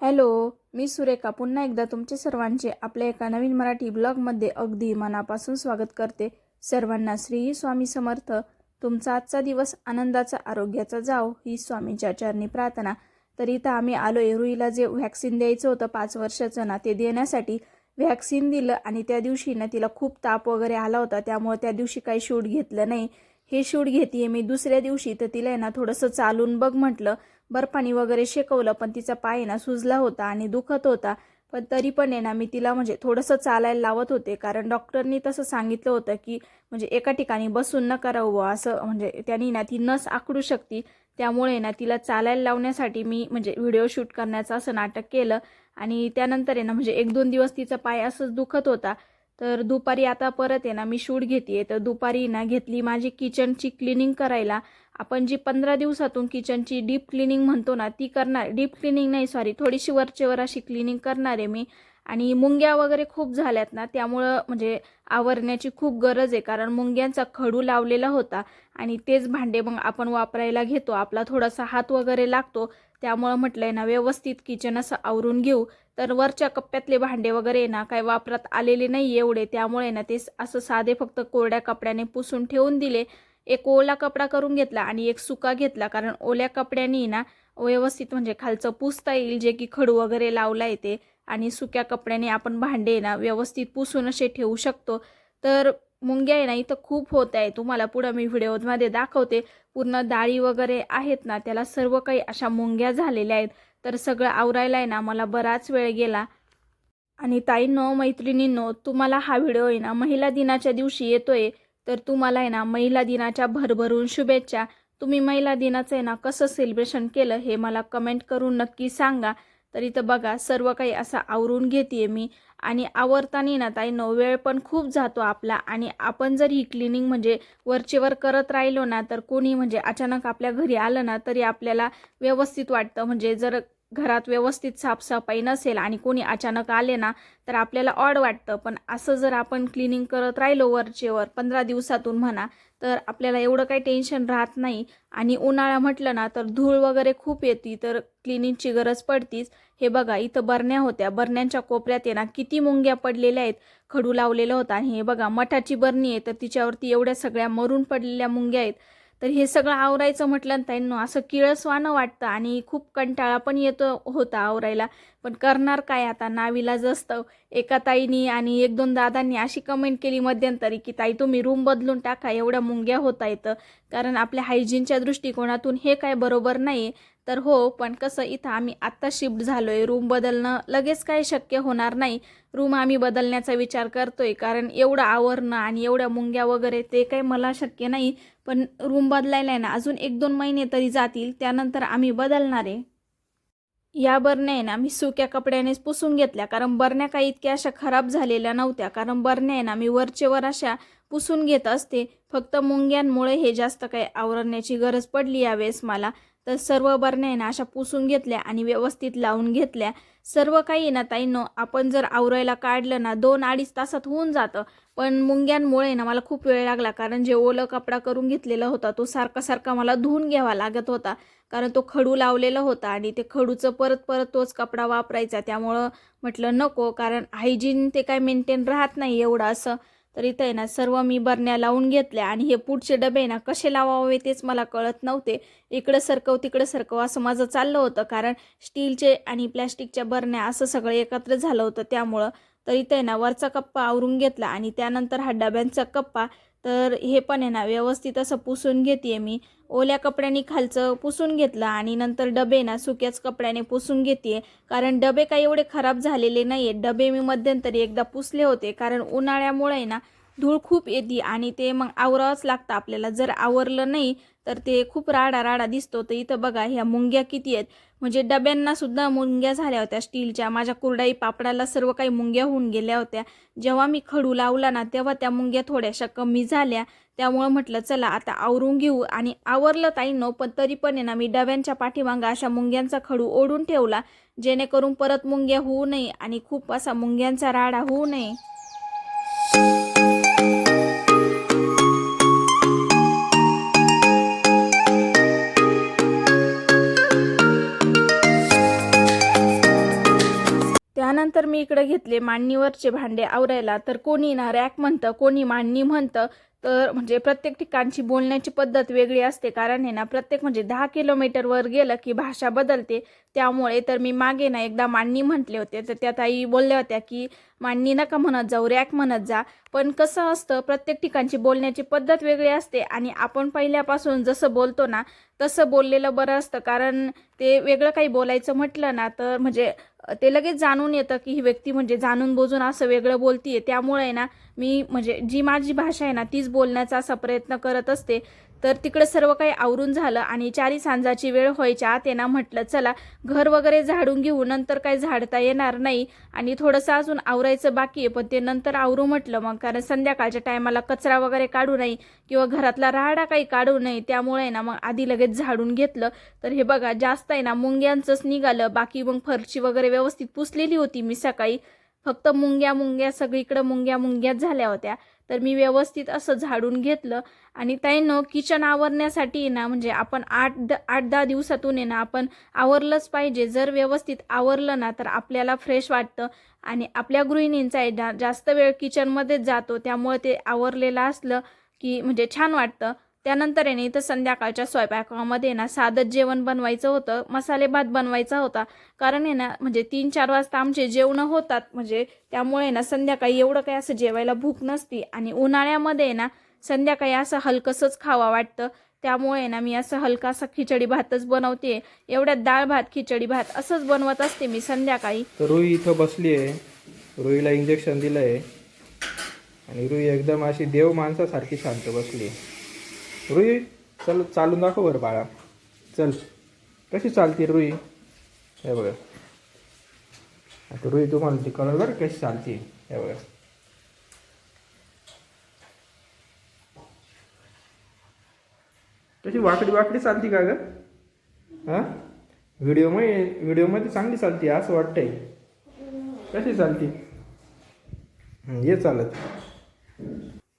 Hello मी सुरेखा. पुन्हा एकदा तुमचे सर्वांचे आपल्या एका नवीन मराठी ब्लॉगमध्ये अगदी मनापासून स्वागत करते. सर्वांना श्री स्वामी समर्थ. तुमचा आजचा दिवस आनंदाचा आरोग्याचा जाओ ही स्वामींच्या चरणी प्रार्थना. तर इथं आम्ही आलो रुईला जे व्हॅक्सिन द्यायचं होतं पाच वर्षाचं ना ते देण्यासाठी. व्हॅक्सिन दिलं आणि त्या दिवशी ना तिला खूप ताप वगैरे आला होता. त्यामुळे त्या दिवशी काही शूट घेतलं नाही. हे शूट घेते मी दुसऱ्या दिवशी. तर तिला आहे ना थोडंसं चालून बघ म्हटलं. बर्फानी वगैरे शेकवलं पण तिचा पाय आहे ना सुजला होता आणि दुखत होता. पण तरी पण आहे ना मी तिला म्हणजे थोडंसं चालायला लावत होते. कारण डॉक्टरनी तसं सांगितलं होतं की म्हणजे एका ठिकाणी बसून न करावं असं म्हणजे त्यांनी ना ती नस आकडू शकते. त्यामुळे ना तिला चालायला लावण्यासाठी मी म्हणजे व्हिडिओ शूट करण्याचं असं नाटक केलं. आणि त्यानंतर आहे ना म्हणजे एक दोन दिवस तिचा पाय असंच दुखत होता. तर दुपारी आता परत आहे ना मी शूट घेते तर दुपारी ना घेतली माझी किचनची क्लिनिंग करायला. आपण जी पंधरा दिवसातून किचनची डीप क्लिनिंग म्हणतो ना ती करणार. डीप क्लिनिंग नाही सॉरी थोडीशी वरचेवर अशी क्लिनिंग करणार आहे मी. आणि मुंग्या वगैरे खूप झाल्यात ना त्यामुळं म्हणजे आवरण्याची खूप गरज आहे कारण मुंग्यांचा खडू लावलेला होता आणि तेच भांडे मग आपण वापरायला घेतो. आपला थोडासा हात वगैरे लागतो त्यामुळं म्हटलंय ना व्यवस्थित किचन असं आवरून घेऊ. तर वरच्या कप्प्यातले भांडे वगैरे ना काय वापरात आलेले नाही एवढे त्यामुळे ना ते असं साधे फक्त कोरड्या कपड्याने पुसून ठेवून दिले. एक ओला कपडा करून घेतला आणि एक सुका घेतला कारण ओल्या कपड्यानी ना व्यवस्थित म्हणजे खालचं पुसता येईल जे की खडू वगैरे लावला येते आणि सुक्या कपड्याने आपण भांडे ना व्यवस्थित पुसून असे ठेवू शकतो. तर मुंग्या आहे ना इथं खूप होत आहे. तुम्हाला पुढं मी व्हिडिओमध्ये दाखवते. पूर्ण डाळी वगैरे आहेत ना त्याला सर्व काही अशा मुंग्या झालेल्या आहेत. तर सगळं आवरायला आहे ना मला बराच वेळ गेला. आणि ताईंनो मैत्रिणींनो तुम्हाला हा व्हिडिओ आहे ना महिला दिनाच्या दिवशी येतोय. तर तुम्हाला आहे ना महिला दिनाच्या भरभरून शुभेच्छा. तुम्ही महिला दिनाचं आहे ना कसं सेलिब्रेशन केलं हे मला कमेंट करून नक्की सांगा. तर इथं बघा सर्व काही असं आवरून घेते मी. आणि आवरताना ना ताई नो वेळ पण खूप जातो आपला. आणि आपण जर ही क्लिनिंग म्हणजे वरचेवर करत राहिलो ना तर कोणी म्हणजे अचानक आपल्या घरी आलं ना तरी आपल्याला व्यवस्थित वाटतं. म्हणजे जर घरात व्यवस्थित साफसफाई नसेल आणि कोणी अचानक आले ना तर आपल्याला ऑड वाटतं. पण असं जर आपण क्लिनिंग करत राहिलो वरचेवर पंधरा दिवसातून म्हणा तर आपल्याला एवढं काही टेन्शन राहत नाही. आणि उन्हाळा म्हटलं ना तर धूळ वगैरे खूप येते तर क्लिनिंगची गरज पडतीच. हे बघा इथं बरण्या होत्या. बरण्यांच्या कोपऱ्यात आहे ना किती मुंग्या पडलेल्या आहेत. खडू लावलेला होता. आणि हे बघा मठाची बरणी आहे तर तिच्यावरती एवढ्या सगळ्या मरून पडलेल्या मुंग्या आहेत. तर हे सगळं आवरायचं म्हटलं ना ताईंनो असं किळसवानं वाटतं आणि खूप कंटाळा पण येतो होता आवरायला. पण करणार काय आता? नावीला जस्त एका ताईनी आणि एक दोन दादांनी अशी कमेंट केली मध्यंतरी की ताई तुम्ही रूम बदलून टाका एवढ्या मुंग्या होता येतं कारण आपल्या हायजीनच्या दृष्टिकोनातून हे काय बरोबर नाही तर हो पण कसं इथं आम्ही आत्ता शिफ्ट झालो आहे रूम बदलणं लगेच काय शक्य होणार नाही. रूम आम्ही बदलण्याचा विचार करतो आहे कारण एवढं आवरणं आणि एवढ्या मुंग्या वगैरे ते काही मला शक्य नाही. पण रूम बदलायला आहे ना अजून एक दोन महिने तरी जातील. त्यानंतर आम्ही बदलणार आहे. या बरण्या आहे ना मी सुक्या कपड्यानेच पुसून घेतल्या. कारण बरण्या काही इतक्या अशा खराब झालेल्या नव्हत्या. कारण बरण्या आहे ना मी वरचेवर अशा पुसून घेत असते. फक्त मुंग्यांमुळे हे जास्त काही आवरण्याची गरज पडली यावेळेस मला. तर सर्व बरण्या आहे ना अशा पुसून घेतल्या आणि व्यवस्थित लावून घेतल्या. सर्व काही ना ताईंनो आपण जर आवरायला काढलं ना दोन अडीच तासात होऊन जातं. पण मुंग्यांमुळे ना मला खूप वेळ लागला कारण जे ओलं कपडा करून घेतलेला होता तो सारखा सारखा मला धुवून घ्यावा लागत होता. कारण तो खडू लावलेला होता आणि ते खडूचं परत परत तोच कपडा वापरायचा. त्यामुळं म्हटलं नको कारण हायजीन ते काय मेंटेन राहत नाही एवढं असं. तर इथं आहे ना सर्व मी बरण्या लावून घेतल्या आणि हे पुढचे डबे ना कसे लावावे तेच मला कळत नव्हते. इकडं सरकव तिकडं सरकव असं माझं चाललं होतं कारण स्टीलचे आणि प्लॅस्टिकच्या बरण्या असं सगळं एकत्र झालं होतं त्यामुळं. तर इथं आहे ना वरचा कप्पा आवरून घेतला आणि त्यानंतर हा डब्यांचा कप्पा तर हे पण आहे ना व्यवस्थित असं पुसून घेते मी. ओल्या कपड्याने खालचं पुसून घेतलं आणि नंतर डबे ना सुक्याच कपड्याने पुसून घेते कारण डबे काही एवढे खराब झालेले नाही आहेत डबे मी मध्यंतरी एकदा पुसले होते. कारण उन्हाळ्यामुळे ना धूळ खूप येते आणि ते मग आवरावंच लागतं आपल्याला. जर आवरलं नाही तर ते खूप राडा राडा दिसतो. तर इथं बघा ह्या मुंग्या किती आहेत. म्हणजे डब्यांना सुद्धा मुंग्या झाल्या होत्या स्टीलच्या. माझ्या कुरडाई पापडाला सर्व काही मुंग्या होऊन गेल्या होत्या. जेव्हा मी खडू लावला ना तेव्हा त्या मुंग्या थोड्याशा कमी झाल्या. त्यामुळं म्हटलं चला आता आवरून घेऊ. आणि आवरलं ताई नो पण तरी पण आहे ना मी डब्यांच्या पाठीमागा अशा मुंग्यांचा खडू ओढून ठेवला जेणेकरून परत मुंग्या होऊ नये आणि खूप असा मुंग्यांचा राडा होऊ नये. त्यानंतर मी इकडे घेतले मांडणीवरचे भांडे आवरायला. तर कोणी ना रॅक म्हणतं कोणी मांडणी म्हणतं. तर म्हणजे प्रत्येक ठिकाणची बोलण्याची पद्धत वेगळी असते. कारण हे ना प्रत्येक म्हणजे दहा किलोमीटरवर गेलं की भाषा बदलते. त्यामुळे तर मी मागे ना एकदा मांडणी म्हटले होते. तर त्या ताई बोलल्या होत्या की मांडणी नका म्हणत जाऊ रॅक म्हणत जा. पण कसं असतं प्रत्येक ठिकाणची बोलण्याची पद्धत वेगळी असते. आणि आपण पहिल्यापासून जसं बोलतो ना तसं बोललेलं बरं असतं. कारण ते वेगळं काही बोलायचं म्हटलं ना तर म्हणजे ते लगेच जाणून येतं की ही व्यक्ती म्हणजे जाणून बोजून असं वेगळं बोलतीये. त्यामुळे आहे ना मी म्हणजे जी माझी भाषा आहे ना तीच बोलण्याचा असा प्रयत्न करत असते. तर तिकडं सर्व काही आवरून झालं आणि चारी सांजाची वेळ व्हायच्या त्यांना ना म्हटलं चला घर वगैरे झाडून घेऊ नंतर काही झाडता येणार नाही आणि थोडंसं अजून आवरायचं बाकी आहे पण ते नंतर आवरू म्हटलं मग कारण संध्याकाळच्या टायमाला कचरा वगैरे काढू नये किंवा घरातला राहाडा काही काढू नये त्यामुळे ना मग आधी लगेच झाडून घेतलं. तर हे बघा जास्त आहे ना मुंग्यांचंच निघालं बाकी मग फरची वगैरे व्यवस्थित पुसलेली होती मी सकाळी. फक्त मुंग्या मुंग्या सगळीकडं मुंग्या मुंग्याच झाल्या होत्या. तर मी व्यवस्थित असं झाडून घेतलं. आणि ताईनं किचन आवरण्यासाठी ना म्हणजे आपण आठ द आठ दहा दिवसातून आहे ना आपण आवरलंच पाहिजे. जर व्यवस्थित आवरलं ना तर आपल्याला फ्रेश वाटतं. आणि आपल्या गृहिणींचा आहे जा जास्त वेळ किचनमध्येच जातो. त्यामुळे ते आवरलेलं असलं की म्हणजे छान वाटतं. त्यानंतर आहे ना इथं संध्याकाळच्या स्वयंपाकामध्ये ना साधं जेवण बनवायचं होतं मसाले भात बनवायचा होता. कारण आहे ना म्हणजे तीन चार वाजता आमचे जेवणं होतात म्हणजे त्यामुळे ना संध्याकाळी एवढं काही असं जेवायला भूक नसती. आणि उन्हाळ्यामध्ये ना संध्याकाळी असं हलकंसंच खावा वाटतं. त्यामुळे ना मी असं हलकासा खिचडी भातच बनवते. एवढ्यात डाळ भात खिचडी भात असंच बनवत असते मी संध्याकाळी. रुई इथं बसली आहे. रुईला इंजेक्शन दिलं आहे आणि रुई एकदम अशी देव माणसासारखी शांत बसली आहे. रुई चल चालून दाखव बरं बाळा. चल. कशी चालते रुई? हे बघा. आता रुई तुम्हाला ती कळल बरं कशी चालते. हे बघा. कशी वाकडी वाकडी चालती का ग? हां? व्हिडिओमध्ये व्हिडिओमध्ये चांगली चालते असं वाटतंय. कशी चालती? हे ये चालत.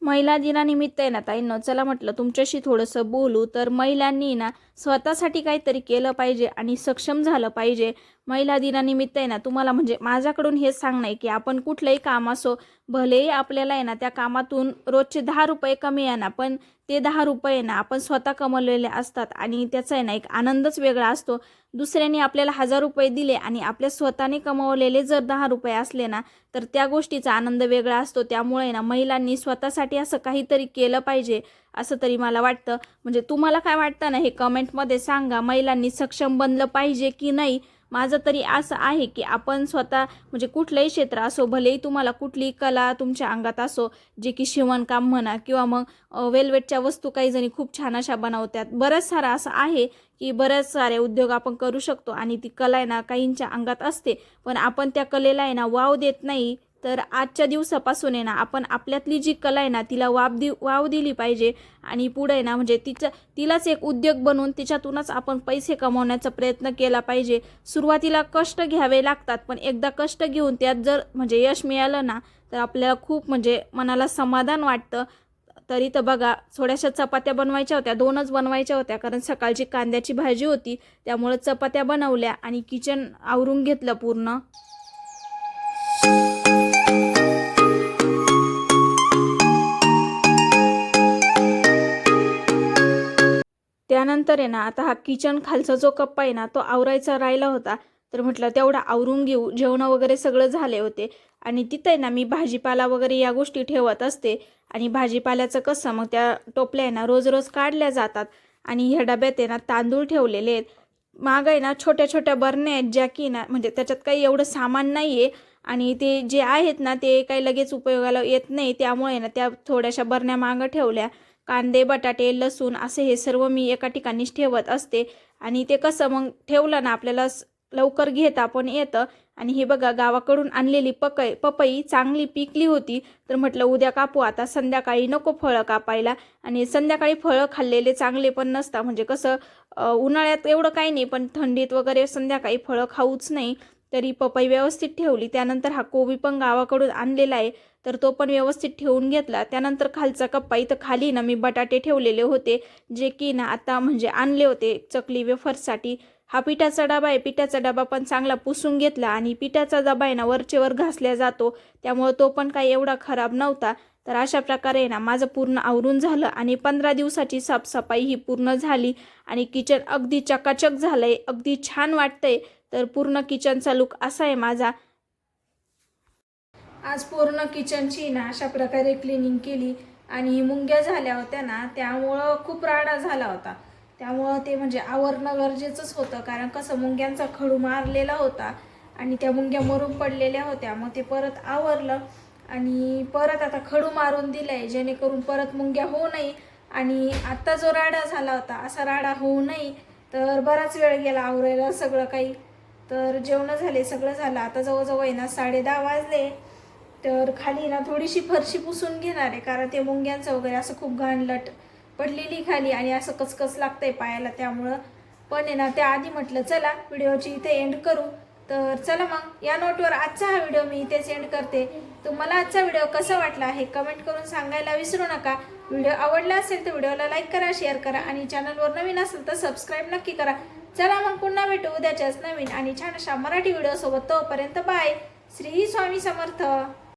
महिला दिनानिमित्त आहे ना ताईंनो चला म्हटलं तुमच्याशी थोडंसं बोलू तर महिलांनी ना स्वतःसाठी काहीतरी केलं पाहिजे आणि सक्षम झालं पाहिजे. महिला दिनानिमित्त आहे ना तुम्हाला म्हणजे माझ्याकडून हेच सांगणं आहे की आपण कुठलंही काम असो भलेही आपल्याला आहे ना त्या कामातून रोजचे दहा रुपये कमी आहे ना पण ते दहा रुपये ना आपण स्वतः कमवलेले असतात आणि त्याचा आहे ना एक आनंदच वेगळा असतो. दुसऱ्याने आपल्याला हजार रुपये दिले आणि आपल्या स्वतःने कमवलेले जर दहा रुपये असले ना तर त्या गोष्टीचा आनंद वेगळा असतो. त्यामुळे ना महिलांनी स्वतःसाठी असं काहीतरी केलं पाहिजे असं तरी मला वाटतं. म्हणजे तुम्हाला काय वाटतं ना हे कमेंटमध्ये सांगा महिलांनी सक्षम बनलं पाहिजे की नाही? माझं तरी असं आहे की आपण स्वतः म्हणजे कुठलंही क्षेत्र असो भलेही तुम्हाला कुठलीही कला तुमच्या अंगात असो जे की शिवणकाम म्हणा किंवा मग वेलवेटच्या वस्तू काही जणी खूप छान अशा बनवतात. बरंच सारं असं आहे की बरेच सारे उद्योग आपण करू शकतो आणि ती कला आहे ना काहींच्या अंगात असते. पण आपण त्या कलेला आहे ना वाव देत नाही. तर आजच्या दिवसापासून आहे ना आपण आपल्यातली जी कला आहे ना तिला वाव दि वाव दिली पाहिजे. आणि पुढे आहे ना म्हणजे तिचं तिलाच एक उद्योग बनवून तिच्यातूनच आपण पैसे कमवण्याचा प्रयत्न केला पाहिजे. सुरुवातीला कष्ट घ्यावे लागतात पण एकदा कष्ट घेऊन त्यात जर म्हणजे यश मिळालं ना तर आपल्याला खूप म्हणजे मनाला समाधान वाटतं. तरी तर बघा थोड्याशा चपात्या बनवायच्या होत्या दोनच बनवायच्या होत्या कारण सकाळची कांद्याची भाजी होती त्यामुळे चपात्या बनवल्या आणि किचन आवरून घेतलं पूर्ण. त्यानंतर आहे ना आता हा किचन खालचा जो कप्पा आहे ना तो आवरायचा राहिला होता. तर म्हटलं तेवढा आवरून घेऊ. जेवणं वगैरे सगळं झाले होते. आणि तिथं आहे ना मी भाजीपाला वगैरे या गोष्टी ठेवत असते. आणि भाजीपाल्याचं कसं मग त्या टोपल्या आहे ना रोज रोज काढल्या जातात. आणि ह्या डब्यात आहे ना तांदूळ ठेवलेले आहेत. मागं आहे ना छोट्या छोट्या बरण्या आहेत ज्या की ना म्हणजे त्याच्यात काही एवढं सामान नाही आहे आणि ते जे आहेत ना ते काही लगेच उपयोगाला येत नाही. त्यामुळे ना त्या थोड्याशा बरण्या मागं ठेवल्या. कांदे बटाटे लसूण असे हे सर्व मी एका ठिकाणीच ठेवत असते. आणि ते कसं मग ठेवलं ना आपल्याला स- लवकर घेता पण येतं. आणि हे बघा गावाकडून आणलेली पकई पपई चांगली पिकली होती. तर म्हटलं उद्या कापू आता संध्याकाळी नको फळं कापायला. आणि संध्याकाळी फळं खाल्लेले चांगले पण नसतात म्हणजे कसं उन्हाळ्यात एवढं काही नाही पण थंडीत वगैरे संध्याकाळी फळं खाऊच नाही. तरी पपई व्यवस्थित ठेवली. त्यानंतर हा कोबी पण गावाकडून आणलेला आहे. तर तो पण व्यवस्थित ठेवून घेतला. त्यानंतर खालचा कप्पा इथं खाली ना मी बटाटे ठेवलेले होते जे की ना आता म्हणजे आणले होते चकली वेफर्ससाठी. हा पिठाचा डबा आहे. पिठाचा डबा पण चांगला पुसून घेतला आणि पिठाचा डबा आहे ना वरचेवर घासल्या जातो. त्यामुळं तो पण काही एवढा खराब नव्हता. तर अशा प्रकारे ना माझं पूर्ण आवरून झालं आणि पंधरा दिवसाची साफसफाई ही पूर्ण झाली आणि किचन अगदी चकाचक झालं आहे अगदी छान वाटतंय. तर पूर्ण किचनचा लुक असा आहे माझा. आज पूर्ण किचनची ना अशा प्रकारे क्लिनिंग केली आणि मुंग्या झाल्या होत्या ना त्यामुळं खूप राडा झाला होता. त्यामुळं ते म्हणजे आवरणं गरजेचंच होतं कारण कसं मुंग्यांचा खडू मारलेला होता आणि त्या मुंग्या मरून पडलेल्या होत्या मग ते परत आवरलं आणि परत आता खडू मारून दिलाय जेणेकरून परत मुंग्या होऊ नये आणि आत्ता जो राडा झाला होता असा राडा होऊ नये. तर बराच वेळ गेला आवरायला सगळं काही तर जेवणं झाले सगळं झालं. आता जवळजवळ आहे ना साडे दहा वाजले. तर खाली ना थोडीशी फरशी पुसून घेणार आहे कारण ते मुंग्यांचं वगैरे असं खूप घाणलट पडलेली खाली आणि असं कचकच आहे पायाला त्यामुळं पण आहे ना त्याआधी म्हटलं चला व्हिडिओची इथे एंड करू. तर चला मग या नोटवर आजचा हा व्हिडिओ मी इथेच एंड करते. तुम्हाला आजचा व्हिडिओ कसा वाटला हे कमेंट करून सांगायला विसरू नका. व्हिडिओ आवडला असेल तर व्हिडिओला लाईक करा शेअर करा आणि चॅनलवर नवीन असेल तर सबस्क्राईब नक्की करा. चला मग पुन्हा भेटू उद्याच्याच नवीन आणि छान अशा मराठी व्हिडिओसोबत तोपर्यंत बाय. श्री स्वामी समर्थ.